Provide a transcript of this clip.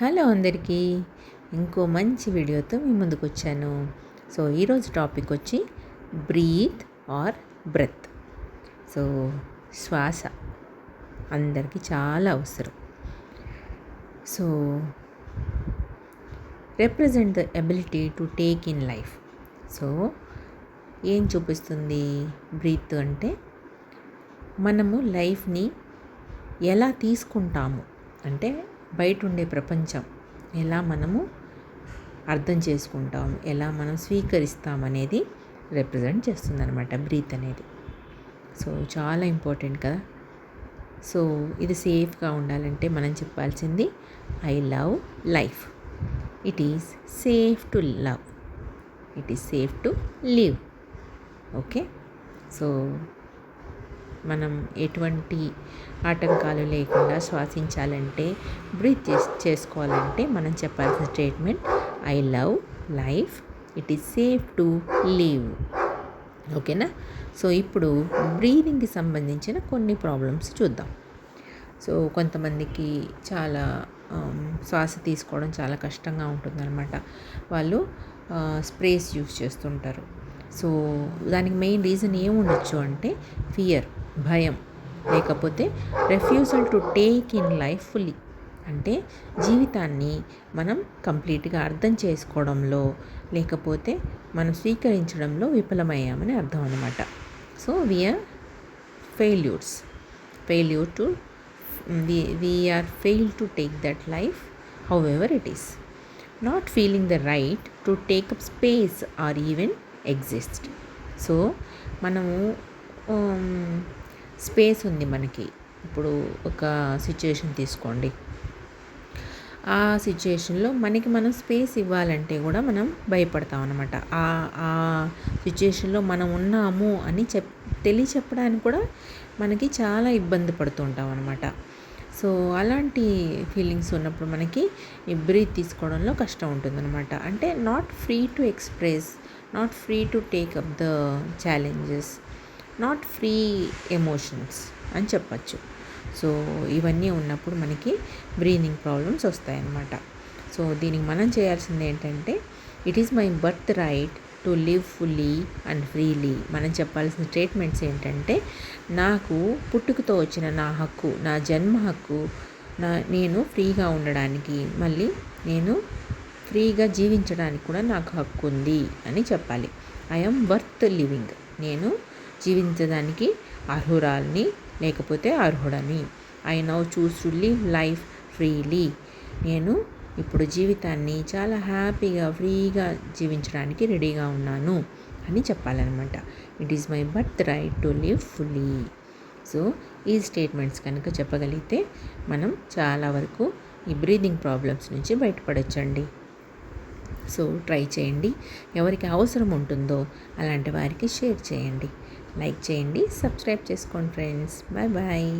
Hello అందరికీ ఇంకో మంచి వీడియోతో మీ ముందుకు వచ్చాను సో ఈరోజు టాపిక్ వచ్చి బ్రీత్ ఆర్ బ్రెత్. సో శ్వాస అందరికీ చాలా అవసరం. So represent the ability to take in life so ఏం చూపిస్తుంది బ్రీత్ అంటే మనము లైఫ్ని ఎలా తీసుకుంటాము? అంటే బయట ఉండే ప్రపంచం. ఎలా మనము అర్థం చేసుకుంటాం ఎలా మనం స్వీకరిస్తాం అనేది రిప్రజెంట్ చేస్తుందనమాట బ్రీత్ అనేది. సో చాలా ఇంపార్టెంట్ కదా. సో ఇది సేఫ్గా ఉండాలంటే మనం చెప్పాల్సింది I love life it is safe to love it is safe to live okay so మనం ఎటువంటి ఆటంకాలు లేకుండా శ్వాసించాలంటే బ్రీత్ చేసుకోవాలంటే మనం చెప్పాల్సిన statement I love life it is safe to leave. ఓకేనా? సో ఇప్పుడు బ్రీదింగ్కి సంబంధించిన కొన్ని ప్రాబ్లమ్స్ చూద్దాం. సో కొంతమందికి చాలా శ్వాస తీసుకోవడం చాలా కష్టంగా ఉంటుందన్నమాట. వాళ్ళు స్ప్రేస్ యూస్ చేస్తుంటారు. సో దానికి మెయిన్ రీజన్ ఏముండొచ్చు అంటే ఫియర్. భయం. లేకపోతే refusal to take in life fully అంటే జీవితాన్ని మనం కంప్లీట్గా అర్థం చేసుకోవడంలో లేకపోతే మనం స్వీకరించడంలో విఫలమయ్యామని అర్థం అనమాట so we are failures failure to we are fail to take that life however it is not feeling the right to take up space are even exist so మనము um, స్పేస్ ఉంది మనకి. ఇప్పుడు ఒక సిచ్యుయేషన్ తీసుకోండి. ఆ సిచ్యుయేషన్లో మనకి మనం space ఇవ్వాలంటే కూడా మనం భయపడతాం అనమాట ఆ సిచ్యుయేషన్లో మనం ఉన్నాము అని చెప్ తెలియచెప్పడానికి కూడా మనకి చాలా ఇబ్బంది పడుతుంటాం అనమాట సో అలాంటి ఫీలింగ్స్ ఉన్నప్పుడు మనకి ఈ బ్రీత్ తీసుకోవడంలో కష్టం ఉంటుందన్నమాట అంటే not free to express not free to take up the challenges not free emotions అని చెప్పచ్చు. సో ఇవన్నీ ఉన్నప్పుడు మనకి బ్రీదింగ్ ప్రాబ్లమ్స్ వస్తాయన్నమాట. సో దీనికి మనం చేయాల్సింది ఏంటంటే it is my birth right to live fully and freely మనం చెప్పాల్సిన స్టేట్మెంట్స్ ఏంటంటే నాకు పుట్టుకతో వచ్చిన నా హక్కు నా జన్మ హక్కు నా నేను ఫ్రీగా ఉండడానికి మళ్ళీ నేను ఫ్రీగా జీవించడానికి కూడా నాకు హక్కు ఉంది అని చెప్పాలి. ఐఎమ్ వర్త్ లివింగ్ నేను జీవించడానికి అర్హురాల్ని లేకపోతే అర్హుడని. I now choose to live life freely. నేను ఇప్పుడు జీవితాన్ని చాలా హ్యాపీగా ఫ్రీగా జీవించడానికి రెడీగా ఉన్నాను అని చెప్పాలన్నమాట. It is my birth right to live fully. So ఈ స్టేట్మెంట్స్ కనుక చెప్పగలిగితే మనం చాలా వరకు ఈ బ్రీదింగ్ ప్రాబ్లమ్స్ నుంచి బయటపడచ్చండి. సో ట్రై చేయండి. ఎవరికి అవసరం ఉంటుందో అలాంటి వారికి షేర్ చేయండి. లైక్ చేయండి సబ్స్క్రైబ్ చేసుకోండి ఫ్రెండ్స్. Bye bye.